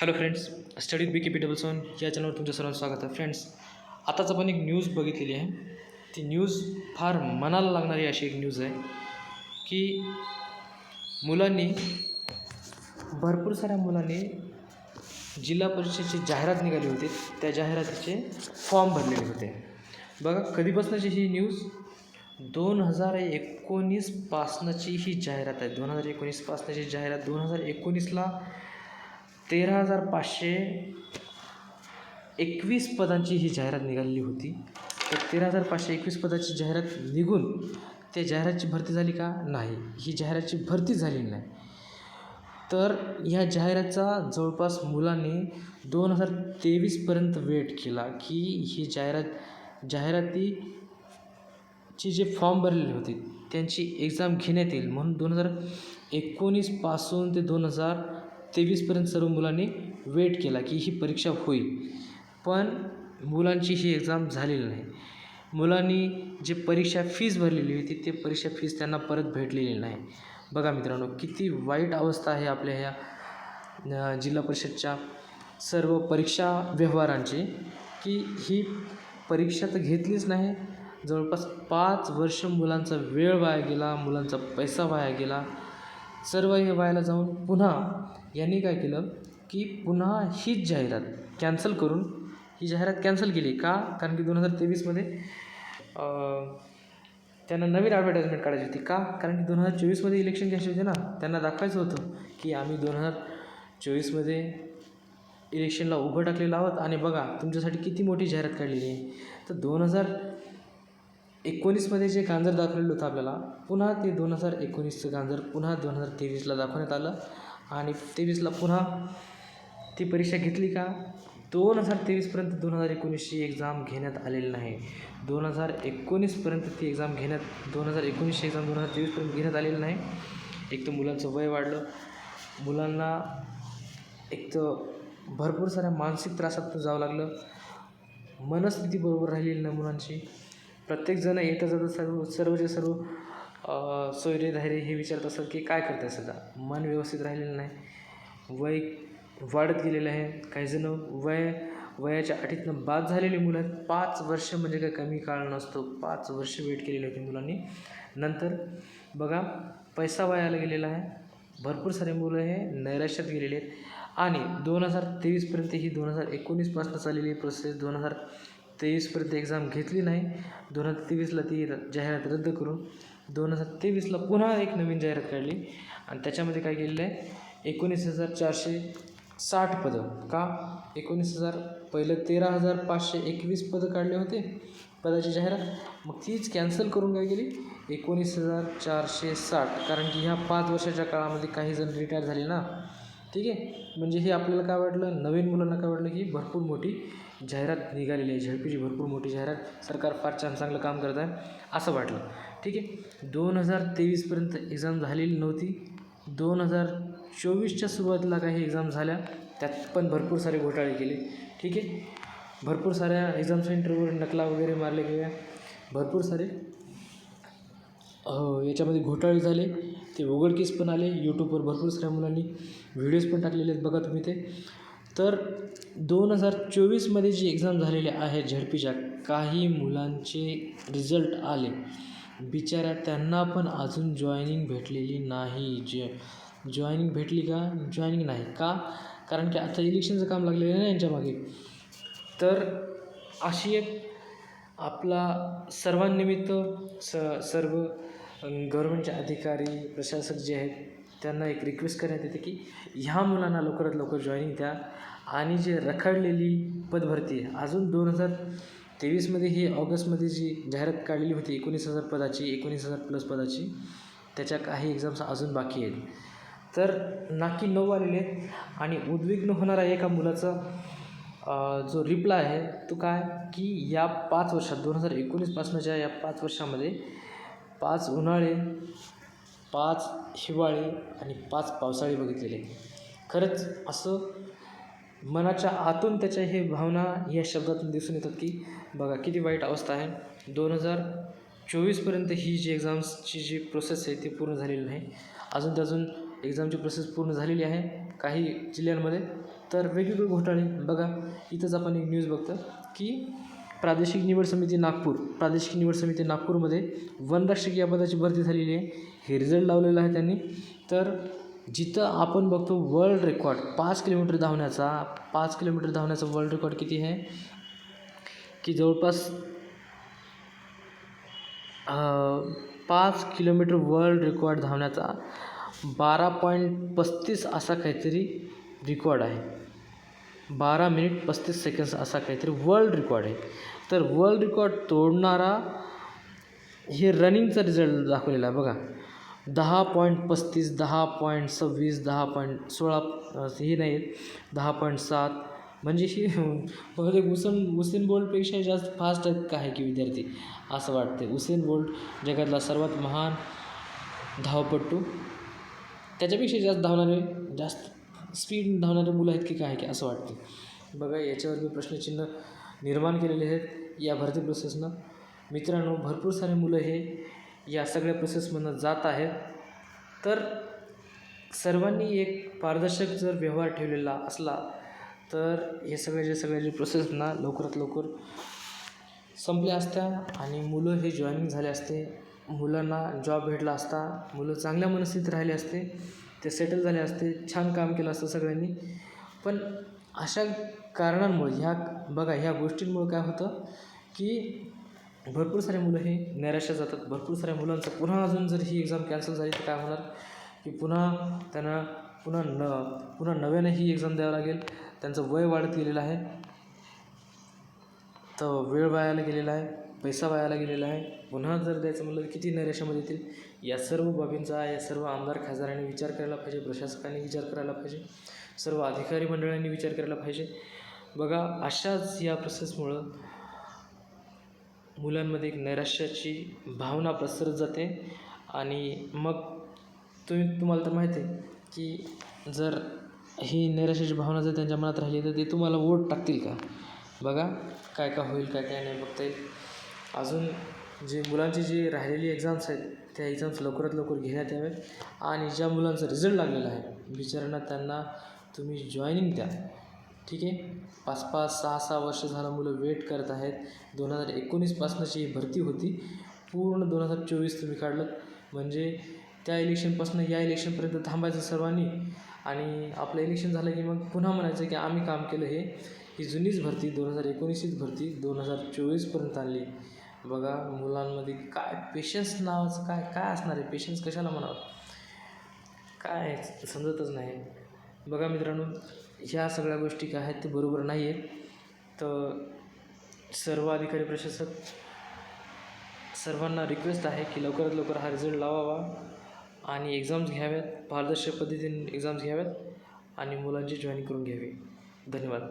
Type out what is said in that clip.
Hello friends study B K P double seven या चॅनलवर तुमचं सर्वांचं स्वागत आहे. फ्रेंड्स आताच आपण एक न्यूज बघितलेली आहे. ती न्यूज फार मनाला लागणारी अशी एक न्यूज आहे की मुलांनी भरपूर साऱ्या मुलांनी जिल्हा परिषदेची जाहिरात निघाली होती. त्या जाहिरातीचे फॉर्म भरलेले होते. बघा कधीपासूनची ही न्यूज? दोन हजार एकोणीसपासनंची ही जाहिरात आहे. दोन हजार एकोणीसपासनंची जाहिरात दोन हजार एकोणीसला तेरा हजार पाचशे एकवीस पदांची ही जाहिरात निघालेली होती. तर तेरा हजार पाचशे एकवीस पदाची जाहिरात निघून त्या जाहिरातची भरती झाली का? नाही. ही जाहिरातची भरती झालेली नाही. तर ह्या जाहिरातचा जवळपास मुलांनी दोन हजार तेवीसपर्यंत वेट केला की ही जाहिरात जाहिरातीची जे फॉर्म भरलेले होते त्यांची एक्झाम घेण्यात येईल. म्हणून दोन हजार एकोणीसपासून ते दोन हजार तेवीसपर्यंत सर्व मुलांनी वेट केला की ही परीक्षा होईल. पण मुलांची ही एक्झाम झालेली नाही. मुलांनी जे परीक्षा फीज भरलेली होती ते परीक्षा फीज त्यांना परत भेटलेली नाही. बघा मित्रांनो किती वाईट अवस्था आहे आपल्या ह्या जिल्हा परिषदच्या सर्व परीक्षा व्यवहारांची की ही परीक्षा तर घेतलीच नाही. जवळपास पाच वर्ष मुलांचा वेळ वाया गेला मुलांचा पैसा वाया गेला. सर्व हे व्हायला जाऊन पुन्हा यांनी काय केलं की पुन्हा हीच जाहिरात कॅन्सल करून ही जाहिरात कॅन्सल केली का? कारण की दोन हजार तेवीसमध्ये त्यांना नवीन ॲडव्हर्टाईजमेंट काढायची होती. का? कारण की दोन हजार चोवीसमध्ये इलेक्शन घ्यायचे होते ना? त्यांना दाखवायचं होतं की आम्ही दोन हजार चोवीसमध्ये इलेक्शनला उभं टाकलेलं आहोत आणि बघा तुमच्यासाठी किती मोठी जाहिरात काढलेली आहे. तर दोन हजार एकोणीसमध्ये जे गांजर दाखवलेलं होतं आपल्याला पुन्हा ते दोन हजार एकोणीसचं गांजर पुन्हा दोन हजार तेवीसला दाखवण्यात आलं. आणि तेवीसला पुन्हा ती परीक्षा घेतली का? दोन हजार तेवीसपर्यंत दोन हजार एकोणीसची एक्झाम घेण्यात आलेली नाही. दोन हजार एकोणीसपर्यंत ती एक्झाम घेण्यात दोन हजार एकोणीसची एक्झाम दोन हजार तेवीसपर्यंत घेण्यात आलेली नाही. एक तर मुलांचं वय वाढलं. मुलांना एक तर भरपूर साऱ्या मानसिक त्रासात जावं लागलं. मनस्थिती बरोबर राहिलेली नाही मुलांची. प्रत्येकजण येता जाता सर्व सर्वचे सर्व सोयरे धायरे हे विचारत असतात की काय करताय सध्या? मन व्यवस्थित राहिलेलं नाही. वय वाढत गेलेलं आहे. काही जण वय वयाच्या अटीतनं बाद झालेली मुलं आहेत. पाच वर्ष म्हणजे काय कमी काळ नसतो. पाच वर्ष वेट केलेली होती मुलांनी. नंतर बघा पैसा वायाला गेलेला आहे. भरपूर सारे मुलं हे नैराश्यात गेलेले आहेत. आणि दोन हजार तेवीसपर्यंत ही दोन हजार एकोणीसपासून चाललेली प्रोसेस दोन हजार तेवीसपर्यंत एक्झाम घेतली नाही. दोन हजार तेवीसला ती जाहिरात रद्द करून दोन हजार तेवीसला पुन्हा एक नवीन जाहिरात काढली. आणि त्याच्यामध्ये काय केलेलं आहे? एकोणीस हजार चारशे साठ पदं. का? एकोणीस हजार पहिलं तेरा हजार पाचशे एकवीस पदं काढले होते पदाची जाहिरात. मग तीच कॅन्सल करून काय गेली एकोणीस हजार चारशे साठ. कारण की ह्या पाच वर्षाच्या काळामध्ये काही जण रिटायर झाले ना. ठीक आहे? म्हणजे हे आपल्याला काय वाटलं? नवीन मुलांना काय वाटलं की भरपूर मोठी जाहिरात निघालेली आहे. झेडपीची भरपूर मोठी जाहिरात. सरकार फार छान चांगलं काम करत आहे असं वाटलं. ठीक आहे. दोन हजार तेवीसपर्यंत एक्झाम झालेली नव्हती. दोन हजार चोवीसच्या सुरुवातीला काही एक्झाम झाल्या. त्यात पण भरपूर सारे घोटाळे केले. ठीक आहे. भरपूर साऱ्या एक्झाम सेंटरवर नकला वगैरे मारले गेल्या भरपूर सारे याच्यामध्ये घोटाळे झाले. ते उघडकीस पण आले. यूट्यूबवर भरपूर साऱ्या मुलांनी व्हिडिओज पण टाकलेले आहेत. बघा तुम्ही ते. तर दोन हजार चोवीसमध्ये जी एक्झाम झालेली आहे झडपीच्या काही मुलांचे रिझल्ट आले. बिचाऱ्या त्यांना पण अजून जॉईनिंग भेटलेली नाही. जे जॉईनिंग भेटली का? जॉईनिंग नाही. का? कारण की आता इलेक्शनचं काम लागलेलं आहे ना यांच्यामागे तर अशी एक आपला सर्वांनिमित्त स सर्व गव्हर्मेंटचे अधिकारी प्रशासक जे आहेत त्यांना एक रिक्वेस्ट करण्यात येते की ह्या मुलांना लवकरात लवकर जॉईनिंग द्या. आणि जे रखडलेली पदभरती आहे अजून दोन हजार तेवीसमध्ये ही ऑगस्टमध्ये जी जाहिरात काढलेली होती एकोणीस हजार पदाची एकोणीस हजार प्लस पदाची त्याच्या काही एक्झाम्स अजून बाकी आहेत. तर नाकी नऊ आलेले आहेत आणि उद्विग्न होणारा एका मुलाचा जो रिप्लाय आहे तो काय? की या पाच वर्षात दोन हजार एकोणीसपासूनच्या या पाच वर्षामध्ये पाच उन्हाळे पाच हिवाळे आणि पाच पावसाळे बघितलेले. खरंच असं मनाच्या आतून त्याच्या हे भावना या शब्दातून दिसून येतात की बघा किती वाईट अवस्था आहे. दोन हजार चोवीसपर्यंत ही जी एक्झाम्सची जी प्रोसेस आहे ती पूर्ण झालेली नाही. अजून ते अजून एक्झामची प्रोसेस पूर्ण झालेली आहे काही जिल्ह्यांमध्ये. तर वेगवेगळे घोटाळे. बघा इथंच आपण एक न्यूज बघतो की प्रादेशिक निवड समिती नागपूर प्रादेशिक निवड समिती नागपूरमध्ये वनरक्षक या पदाची भरती झालेली आहे. हे रिझल्ट लावलेला आहे त्यांनी. तर जिथं आपण बघतो वर्ल्ड रेकॉर्ड पाच किलोमीटर धावण्याचा पाच किलोमीटर धावण्याचा वर्ल्ड रेकॉर्ड किती आहे? की जवळपास पाच किलोमीटर वर्ल्ड रेकॉर्ड धावण्याचा बारा पॉईंट पस्तीस असा काहीतरी रेकॉर्ड आहे. बारा मिनिट पस्तीस सेकंड्स असा काहीतरी वर्ल्ड रेकॉर्ड आहे. तर वर्ल्ड रेकॉर्ड तोडणारा हे रनिंगचा रिझल्ट दाखवलेला आहे बघा. दहा पॉईंट पस्तीस दहा पॉईंट सव्वीस दहा पॉईंट सोळा हे नाही आहेत दहा पॉईंट सात. म्हणजे ही बहुतेक उसन उसेन बोल्टपेक्षा जास्त फास्ट आहेत आहे की विद्यार्थी? असं वाटते उसेन बोल्ट जगातला सर्वात महान धावपट्टू त्याच्यापेक्षा जास्त धावणारे जास्त स्पीड धावणारे मुलं आहेत की काय की असं वाटते बघा याच्यावर मी प्रश्नचिन्ह निर्माण केलेले आहेत. या भरती प्रोसेसनं मित्रांनो भरपूर सारे मुलं हे या सगळ्या प्रोसेसमधनं जात आहेत. तर सर्वांनी एक पारदर्शक जर व्यवहार ठेवलेला असला तर हे सगळे जे सगळे जे प्रोसेस ना लवकरात लवकर संपल्या असत्या आणि मुलं हे जॉईनिंग झाले असते. मुलांना जॉब भेटला असता मुलं चांगल्या मनस्थितीत राहिले असते. ते सेटल झाले असते छान काम केलं असतं सगळ्यांनी. पण अशा कारणांमुळे ह्या बघा ह्या गोष्टींमुळे काय होतं की भरपूर सारे मुलं हे नैराश्यात जातात. भरपूर साऱ्या मुलांचं पुन्हा अजून जर ही एक्झाम कॅन्सल झाली तर काय होणार? की पुन्हा त्यांना पुन्हा न पुन्हा नव्याने ही एक्झाम द्यावं लागेल. त्यांचं वय वाढत गेलेलं आहे. तर वेळ वायाला गेलेला आहे पैसा वायाला गेलेला आहे. पुन्हा जर द्यायचं म्हणलं तर किती नैराश्यामध्ये येतील? या सर्व बाबींचा या सर्व आमदार खासदारांनी विचार करायला पाहिजे प्रशासकांनी विचार करायला पाहिजे सर्व अधिकारी मंडळांनी विचार करायला पाहिजे. बघा अशाच या प्रोसेसमुळं मुलांमध्ये एक नैराश्याची भावना पसरत जाते. आणि मग तुम्ही तुम्हाला तर माहिती आहे की जर ही नैराश्याची भावना जर त्यांच्या मनात राहिली तर ते तुम्हाला वोट टाकतील का? बघा काय काय होईल काय काय नाही बघता येईल. अजून जे मुलांची जी राहिलेली एक्झाम्स आहेत त्या एक्झाम्स लवकरात लवकर घेण्यात याव्यात. आणि ज्या मुलांचा रिझल्ट लागलेला आहे बिचारांना त्यांना तुम्ही जॉईनिंग द्या. ठीक आहे? पाच पाच सहा सहा वर्ष झालं मुलं वेट करत आहेत. दोन हजार एकोणीसपासूनची ही भरती होती. पूर्ण दोन हजार चोवीस तुम्ही काढलं. म्हणजे त्या इलेक्शनपासून या इलेक्शनपर्यंत थांबायचं सर्वांनी. आणि आपलं इलेक्शन झालं की मग पुन्हा म्हणायचं की आम्ही काम केलं हे. ही जुनीच भरती दोन हजार एकोणीसचीच भरती दोन हजार चोवीसपर्यंत आली. बघा मुलांमध्ये काय पेशन्स नावाचं काय काय असणार आहे? पेशन्स कशाला म्हणावं? काय समजतच नाही. बघा मित्रांनो ह्या सगळ्या गोष्टी काय आहेत ते बरोबर नाही आहेत तर सर्व अधिकारी प्रशासक सर्वांना रिक्वेस्ट आहे की लवकरात लवकर हा रिझल्ट लावावा आणि एक्झाम्स घ्याव्यात पारदर्शक पद्धतीने एक्झाम्स घ्याव्यात आणि मुलांची जॉईन करून घ्यावी. धन्यवाद.